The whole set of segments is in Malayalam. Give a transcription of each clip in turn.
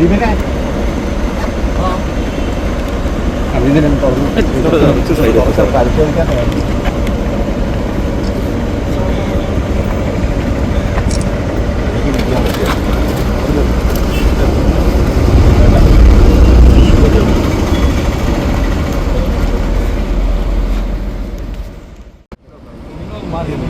đi bên này làm như thế nên còn chưa sửa đổi sao cả chơi các này Thank.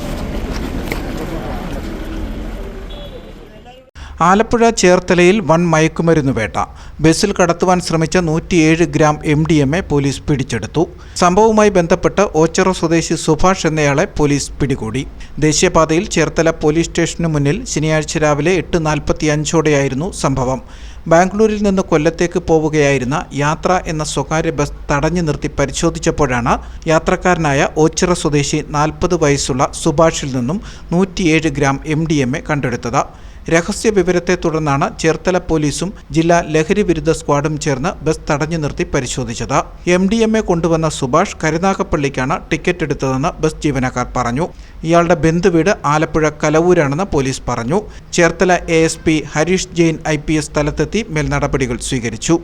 Alappuzha ചേർത്തലയിൽ വൻ മയക്കുമരുന്ന് വേട്ട. ബസ്സിൽ കടത്തുവാൻ ശ്രമിച്ച നൂറ്റിയേഴ് gram M D M A police പിടിച്ചെടുത്തു. സംഭവവുമായി ബന്ധപ്പെട്ട് ഓച്ചറ സ്വദേശി സുഭാഷ് എന്നയാളെ പോലീസ് പിടികൂടി. ദേശീയപാതയിൽ ചേർത്തല പോലീസ് സ്റ്റേഷന് മുന്നിൽ ശനിയാഴ്ച രാവിലെ എട്ട് നാൽപ്പത്തി അഞ്ചോടെയായിരുന്നു സംഭവം. ബാംഗ്ലൂരിൽ നിന്ന് കൊല്ലത്തേക്ക് പോവുകയായിരുന്ന യാത്ര എന്ന സ്വകാര്യ ബസ് തടഞ്ഞു നിർത്തി പരിശോധിച്ചപ്പോഴാണ് യാത്രക്കാരനായ ഓച്ചിറ സ്വദേശി നാൽപ്പത് വയസ്സുള്ള സുഭാഷിൽ നിന്നും നൂറ്റിയേഴ് gram M D M A കണ്ടെടുത്തത്. രഹസ്യ വിവരത്തെ തുടർന്നാണ് ചേർത്തല പോലീസും ജില്ലാ ലഹരി വിരുദ്ധ സ്ക്വാഡും ചേർന്ന് ബസ് തടഞ്ഞു നിർത്തി പരിശോധിച്ചത്. എം ഡി എം എ കൊണ്ടുവന്ന സുഭാഷ് കരുനാഗപ്പള്ളിക്കാണ് ടിക്കറ്റ് എടുത്തതെന്ന് ബസ് ജീവനക്കാർ പറഞ്ഞു. ഇയാളുടെ ബന്ധുവീട് ആലപ്പുഴ കലവൂരാണെന്ന് പോലീസ് പറഞ്ഞു. Cherthala A S P Harish Jain I P S സ്ഥലത്തെത്തി മേൽനടപടികൾ സ്വീകരിച്ചു.